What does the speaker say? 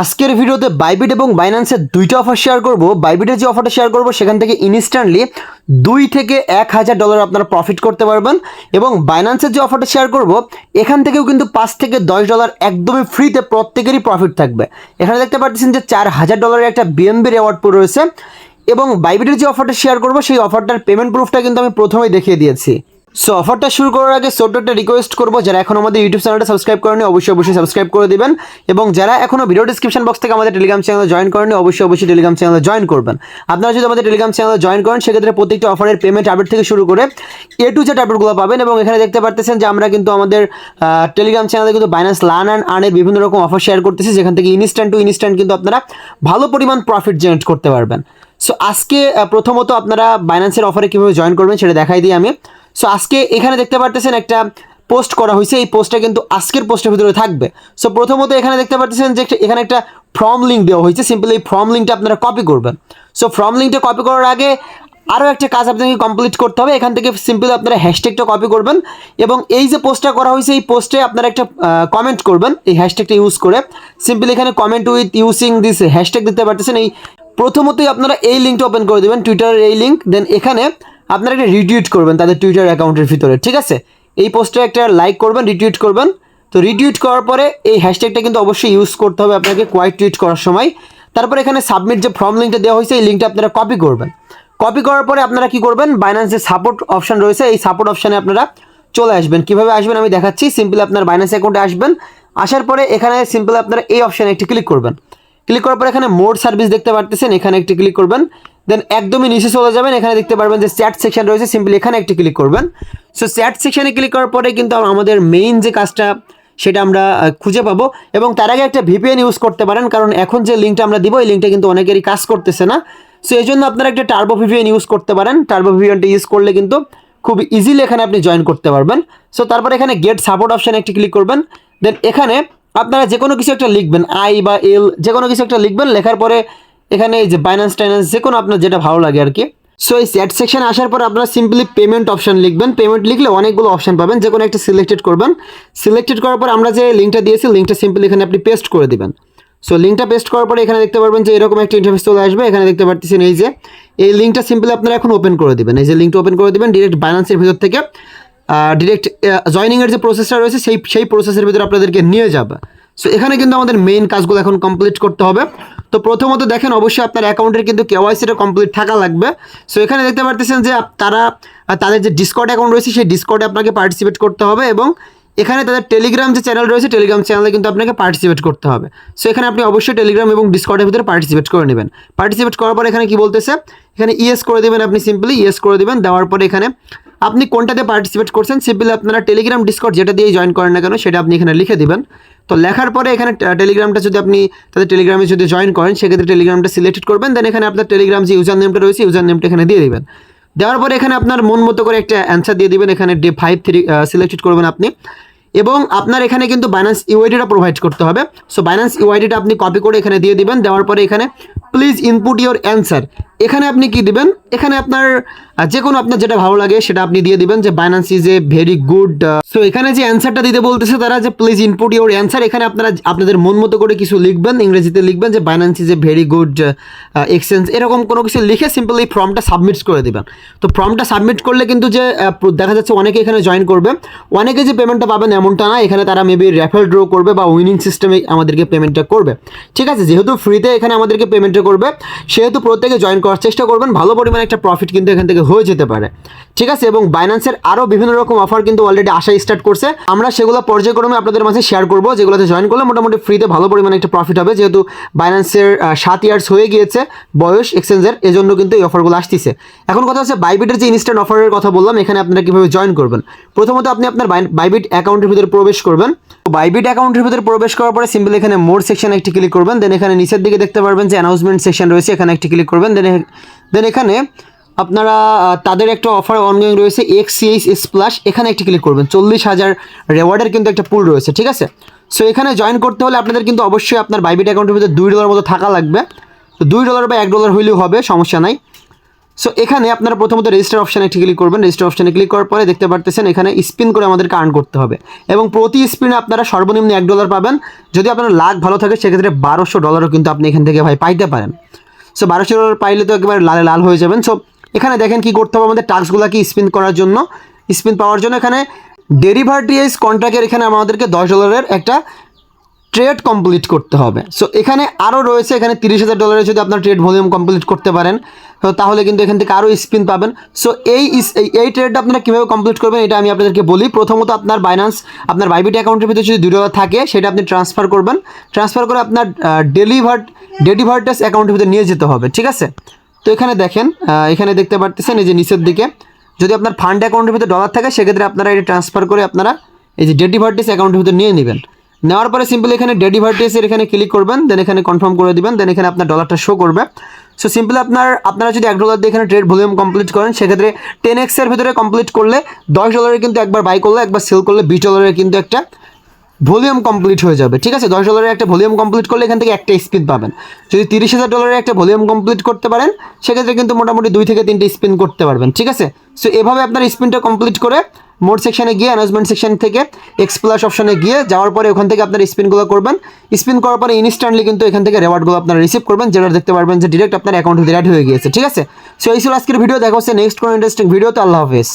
আজকের ভিডিওতে বাইবিট এবং বাইন্যান্সের দুইটা অফার শেয়ার করব। বাইবিটের যে অফারটা শেয়ার করব, সেখান থেকে ইনস্ট্যান্টলি দুই থেকে এক হাজার ডলার আপনারা প্রফিট করতে পারবেন। এবং বাইন্যান্সের যে অফারটা শেয়ার করব, এখান থেকেও কিন্তু পাঁচ থেকে দশ ডলার একদমই ফ্রিতে প্রত্যেকেরই প্রফিট থাকবে। এখানে দেখতে পাচ্ছেন যে চার হাজার ডলারের একটা বিএমবি রেওয়ার্ড পুরো রয়েছে। এবং বাইবিটের যে অফারটা শেয়ার করব, সেই অফারটার পেমেন্ট প্রুফটা কিন্তু আমি প্রথমেই দেখিয়ে দিয়েছি। সো অফারটা শুরু করার আগে ছোট্ট একটা রিকোয়েস্ট করব। যারা এখন আমাদের ইউটিউব চ্যানেলটা সাবস্ক্রাইব করেনি অবশ্যই অবশ্যই সাবস্ক্রাইব করে দিবেন। এবং যারা এখনও ভিডিও ডিসক্রিপশন বক্স থেকে আমাদের টেলিগ্রাম চ্যানেলে জয়েন করেনি অবশ্যই অবশ্যই টেলিগ্রাম চ্যানেলে জয়েন করবেন। আপনারা যদি আমাদের টেলিগ্রাম চ্যানেলে জয়েন করেন, সেক্ষেত্রে প্রত্যেকটা অফারের পেমেন্ট আপডেট থেকে শুরু করে এ টু জেড আপডেটগুলো পাবেন। এবং এখানে দেখতে পারতেছেন যে আমরা কিন্তু আমাদের টেলিগ্রাম চ্যানেলে কিন্তু বাইন্যান্স লার্ন অ্যান্ড আর্নের বিভিন্ন রকম অফার শেয়ার করতেছি। যেখান থেকে ইনস্ট্যান্ট টু ইনস্ট্যান্ট কিন্তু আপনারা ভালো পরিমাণ প্রফিট জেনারেট করতে পারবেন। সো আজকে প্রথমত আপনারা বাইন্যান্সের অফারে কীভাবে জয়েন করবেন সেটা দেখাই দিই আমি। সো আজকে এখানে দেখতে পারতেছেন একটা পোস্ট করা হয়েছে। এই পোস্টটা কিন্তু আজকের পোস্টের ভিতরে থাকবে। সো প্রথমত এখানে দেখতে পাচ্ছেন যে এখানে একটা ফর্ম লিঙ্ক দেওয়া হয়েছে। সিম্পলি এই ফর্ম লিঙ্কটা আপনারা কপি করবেন। সো ফর্ম লিঙ্কটা কপি করার আগে আরও একটা কাজ আপনাকে কমপ্লিট করতে হবে। এখান থেকে সিম্পলি আপনারা হ্যাশট্যাগটা কপি করবেন এবং এই যে পোস্টটা করা হয়েছে, এই পোস্টে আপনারা একটা কমেন্ট করবেন এই হ্যাশট্যাগটা ইউজ করে। সিম্পলি এখানে comment with using this hashtag দিতে পারতেছেন। এই প্রথমতই আপনারা এই লিঙ্কটা ওপেন করে দেবেন টুইটারের এই লিঙ্ক দেন এখানে আপনারা একটা রিটুইট করবেন তাদের টুইটার অ্যাকাউন্টের ভিতরে, ঠিক আছে? এই পোস্টে একটা লাইক করবেন রিটুইট করবেন। তো রিটুইট করার পরে এই হ্যাশট্যাগটা কিন্তু অবশ্যই ইউজ করতে হবে আপনাকে কোয়াইট টুইট করার সময়। তারপর এখানে সাবমিট যে ফর্ম লিঙ্কটা দেওয়া হয়েছে, এই লিঙ্কটা আপনারা কপি করবেন। কপি করার পরে আপনারা কি করবেন? বাইন্যান্সের সাপোর্ট অপশন রয়েছে, এই সাপোর্ট অপশানে আপনারা চলে আসবেন। কীভাবে আসবেন আমি দেখাচ্ছি সিম্পলি আপনার বাইন্যান্স অ্যাকাউন্টে আসবেন। আসার পরে এখানে সিম্পলি আপনারা এই অপশানে একটি ক্লিক করবেন। ক্লিক করার পর এখানে মোড সার্ভিস দেখতে পারতেছেন, এখানে একটি ক্লিক করবেন। দেন একদমই নিচে চলে যাবেন, এখানে দেখতে পারবেন যে চ্যাট সেকশন রয়েছে সিম্পলি এখানে একটি ক্লিক করবেন। সো চ্যাট সেকশনে ক্লিক করার পরে কিন্তু আমাদের মেইন যে কাজটা, সেটা আমরা খুঁজে পাবো। এবং তার আগে একটা ভিপিএন ইউজ করতে পারেন, কারণ এখন যে লিঙ্কটা আমরা দিব, এই লিঙ্কটা কিন্তু অনেকেরই কাজ করতেছে না। সো এই জন্য আপনারা একটা টার্বো ভিপিএন ইউজ করতে পারেন। টার্বো ভিপিএনটা ইউজ করলে কিন্তু খুব ইজিলি এখানে আপনি জয়েন করতে পারবেন। সো তারপর এখানে গেট সাপোর্ট অপশানে একটি ক্লিক করবেন। দেন এখানে আপনারা যে কোনো কিছু একটা লিখবেন আই বা এল যে কোনো কিছু একটা লিখবেন, লেখার পরে এখানে এই যে বাইন্যান্স টাইন্যান্স যে কোনো আপনার যেটা ভালো লাগে আর কি। সো এই চ্যাট সেকশনে আসার পর আপনারা সিম্পলি পেমেন্ট অপশন লিখবেন। পেমেন্ট লিখলে অনেকগুলো অপশন পাবেন। যে কোনো একটা সিলেক্টেড করবেন। সিলেক্টেড করার পর আমরা যে লিঙ্কটা দিয়েছি লিঙ্কটা সিম্পলি এখানে আপনি পেস্ট করে দিবেন। সো লিঙ্কটা পেস্ট করার পরে এখানে দেখতে পারবেন যে এরকম একটা ইন্টারফেস চলে আসবে। এখানে দেখতে পাচ্ছেন এই যে, এই লিঙ্কটা সিম্পলি আপনারা এখন ওপেন করে দিবেন। এই যে লিঙ্কটা ওপেন করে দিবেন ডিরেক্ট বাইন্যান্সের ভিতর থেকে। ডিরেক্ট জয়নিংয়ের যে প্রসেসটা রয়েছে, সেই সেই প্রসেসের ভিতরে আপনাদেরকে নিয়ে যাবে। সো এখানে কিন্তু আমাদের মেইন কাজগুলো এখন কমপ্লিট করতে হবে। তো প্রথমত দেখেন, অবশ্যই আপনার অ্যাকাউন্টের কিন্তু কেওয়াইসিটা কমপ্লিট থাকা লাগবে। সো এখানে দেখতে পারতেছেন যে তারা তাদের যে ডিসকর্ড অ্যাকাউন্ট রয়েছে, সেই ডিসকর্ডে আপনাকে পার্টিসিপেট করতে হবে এবং এখানে তাদের টেলিগ্রাম যে চ্যানেল রয়েছে টেলিগ্রাম চ্যানেলে কিন্তু আপনাকে পার্টিসিপেট করতে হবে। সো এখানে আপনি অবশ্যই টেলিগ্রাম এবং ডিসকর্ডের ভিতরে পার্টিসিপেট করে নেবেন। পার্টিসিপেট করার পর এখানে কি বলতেছে? এখানে ইয়েস করে দেবেন আপনি সিম্পলি ইয়েস করে দেবেন। দেওয়ার পরে এখানে আপনি কোনটাতে পার্টিসিপেট করছেন সিম্পলি আপনারা টেলিগ্রাম ডিসকর্ড যেটা দিয়ে জয়েন করেন না কেন, সেটা আপনি এখানে লিখে দেবেন। তো লেখার পরে এখানে টেলিগ্রামটা যদি আপনি তাদের টেলিগ্রামে যদি জয়েন করেন, সেক্ষেত্রে টেলিগ্রামটা সিলেক্ট করবেন। দেন এখানে আপনার টেলিগ্রাম যে ইউজার নেমটা রয়েছে ইউজার নেমটা এখানে দিয়ে দিবেন। দেওয়ার পরে এখানে আপনার মন মতো করে একটা অ্যান্সার দিয়ে দিবেন। এখানে ডে ফাইভ থ্রি সিলেক্টেড করবেন আপনি। এবং আপনার এখানে কিন্তু বাইন্যান্স ইউআইডিটা প্রোভাইড করতে হবে। সো বাইন্যান্স ইউআইডিটা আপনি কপি করে এখানে দিয়ে দিবেন। দেওয়ার পরে এখানে প্লিজ ইনপুট ইউর অ্যান্সার এখানে আপনি কি দিবেন? এখানে আপনার যে কোনো আপনার যেটা ভালো লাগে সেটা আপনি দিয়ে দিবেন যে Binance is a very good so এখানে যে অ্যান্সারটা দিতে বলতেছে তারা যে প্লিজ ইনপুট ইউর অ্যান্সার এখানে আপনারা আপনাদের মন মতো করে কিছু লিখবেন, ইংরেজিতে লিখবেন যে Binance is a very good exchange এরকম কোনো কিছু লিখে সিম্পলি ফর্মটা সাবমিট করে দিবেন। তো ফর্মটা সাবমিট করলে কিন্তু যে দেখা যাচ্ছে অনেকে এখানে জয়েন করবে। অনেকে যে পেমেন্টটা পাবেন এমনটা না, এখানে তারা মেবি রেফারেল ড্র করবে বা উইনিং সিস্টেমে আমাদেরকে পেমেন্টটা করবে। ঠিক আছে, যেহেতু ফ্রিতে এখানে আমাদেরকে পেমেন্টটা করবে, সেহেতু প্রত্যেকে জয়েন করার চেষ্টা করবেন, ভালো পরিমাণে একটা প্রফিট কিন্তু এখান থেকে হয়ে যেতে পারে। ঠিক আছে? এবং বাইন্যান্সের আরও বিভিন্ন রকম অফার কিন্তু অলরেডি আসা স্টার্ট করছে। আমরা সেগুলো পর্যায়ক্রমে আপনাদের মাঝে শেয়ার করব, যেগুলোতে জয়েন করলে মোটামুটি ফ্রিতে ভালো পরিমাণে একটা প্রফিট হবে। যেহেতু বাইন্যান্সের সাত ইয়ার্স হয়ে গিয়েছে, বয়স এক্সচেঞ্জের এজন্য কিন্তু এই অফারগুলো আসতেছে। এখন কথা হচ্ছে বাইবিটের যে ইনস্ট্যান্ট অফারের কথা বললাম, এখানে আপনারা কীভাবে জয়েন করবেন? প্রথমত আপনি আপনার বাইবিট অ্যাকাউন্টের ভিতরে প্রবেশ করবেন। বাইবিট অ্যাকাউন্টের ভিতরে প্রবেশ করার পরে সিম্পল এখানে মোর সেকশন একটি ক্লিক করবেন। দেন এখানে নিচের দিকে দেখতে পারবেন যে অ্যানাউন্সমেন্ট সেকশন রয়েছে, এখানে একটি ক্লিক করবেন। দেন দেন এখানে আপনারা তাদের একটা অফার অনগোয়িং রয়েছে এক্স এস প্লাস এখানে একটি ক্লিক করবেন। চল্লিশ হাজার রেওয়ার্ডের কিন্তু একটা পুল রয়েছে, ঠিক আছে? সো এখানে জয়েন করতে হলে আপনাদের কিন্তু অবশ্যই আপনার বাইবিট অ্যাকাউন্টের ভিতরে দুই ডলার মতো থাকা লাগবে। তো দুই ডলার বা এক ডলার হইলেও হবে, সমস্যা নাই। সো এখানে আপনারা প্রথমত রেজিস্টার অপশানে একটি ক্লিক করবেন। রেজিস্টার অপশানে ক্লিক করার পরে দেখতে পারতেছেন, এখানে স্পিন করে আমাদেরকে আর্ন করতে হবে। এবং প্রতি স্পিনে আপনারা সর্বনিম্ন এক ডলার পাবেন। যদি আপনার লাখ ভালো থাকে, সেক্ষেত্রে বারোশো ডলারও কিন্তু আপনি এখান থেকে ভাই পাইতে পারেন। সো বারোশো পাইলে তো একেবারে লালে লাল হয়ে যাবেন। সো এখানে দেখেন কি করতে হবে আমাদের টাস্কগুলোকে স্পিন করার জন্য। স্পিন পাওয়ার জন্য এখানে ডেরিভার্টিএস কন্ট্রাক্টের এখানে আমাদেরকে দশ ডলারের একটা ট্রেড কমপ্লিট করতে হবে। সো এখানে আরও রয়েছে, এখানে তিরিশ হাজার ডলারে যদি আপনার ট্রেড ভলিউম কমপ্লিট করতে পারেন, তো তাহলে কিন্তু এখান থেকে আরও স্পিন পাবেন। সো এই এই- ট্রেডটা আপনারা কীভাবে কমপ্লিট করবেন এটা আমি আপনাদেরকে বলি। প্রথমত আপনার বাইন্যান্স আপনার বাইবিটি অ্যাকাউন্টের ভিতরে যদি ডলার থাকে, সেটা আপনি ট্রান্সফার করবেন। ট্রান্সফার করে আপনার ডেলিভার্ড ডেলিভার্টাস অ্যাকাউন্টের ভিতরে নিয়ে যেতে হবে, ঠিক আছে? তো এখানে দেখেন এখানে দেখতে পারতেছেন এই যে নিচের দিকে, যদি আপনার ফান্ড অ্যাকাউন্টের ভিতরে ডলার থাকে, সেক্ষেত্রে আপনারা এটা ট্রান্সফার করে আপনারা এই যে ডেডিভার্টিস অ্যাকাউন্টের ভিতরে নিয়ে নেবেন। নেওয়ার পরে সিম্পলি এখানে ডেডিভার্টিসের এখানে ক্লিক করবেন দেন এখানে কনফার্ম করে দিবেন দেন এখানে আপনার ডলারটা শো করবে। সো সিম্পলি আপনার, আপনারা যদি এক ডলার দিয়ে এখানে ট্রেড ভলিউম কমপ্লিট করেন, সেক্ষেত্রে টেন এক্সের ভিতরে কমপ্লিট করলে দশ ডলারের কিন্তু একবার বাই করলে, একবার সেল করলে বিশ ডলারের কিন্তু একটা ভলিউম কমপ্লিট হয়ে যাবে, ঠিক আছে? দশ ডলারের একটা ভলিউম কমপ্লিট করলে এখান থেকে একটা স্পিন পাবেন। যদি তিরিশ হাজার ডলারের একটা ভলিউম কমপ্লিট করতে পারেন, সেক্ষেত্রে কিন্তু মোটামুটি দুই থেকে তিনটে স্পিন করতে পারবেন, ঠিক আছে? সো এভাবে আপনার স্পিনটা কমপ্লিট করে মোড সেকশনে গিয়ে অ্যানাউন্সমেন্ট সেকশন থেকে এক্স প্লাস অপশনে গিয়ে, যাওয়ার পরে ওখান থেকে আপনার স্পিনগুলো করবেন। স্পিন করার পরে ইনস্ট্যান্টলি কিন্তু এখান থেকে রেওয়ার্ডগুলো আপনারা রিসিভ করবেন, যেটা দেখতে পারবেন যে ডিরেক্ট আপনার অ্যাকাউন্টে অ্যাড হয়ে গিয়েছে, ঠিক আছে? সো এই ছিল আজকের ভিডিও দেখা হচ্ছে নেক্সট কোনো ইন্টারেস্টিং ভিডিওতে আল্লাহ হাফেজ।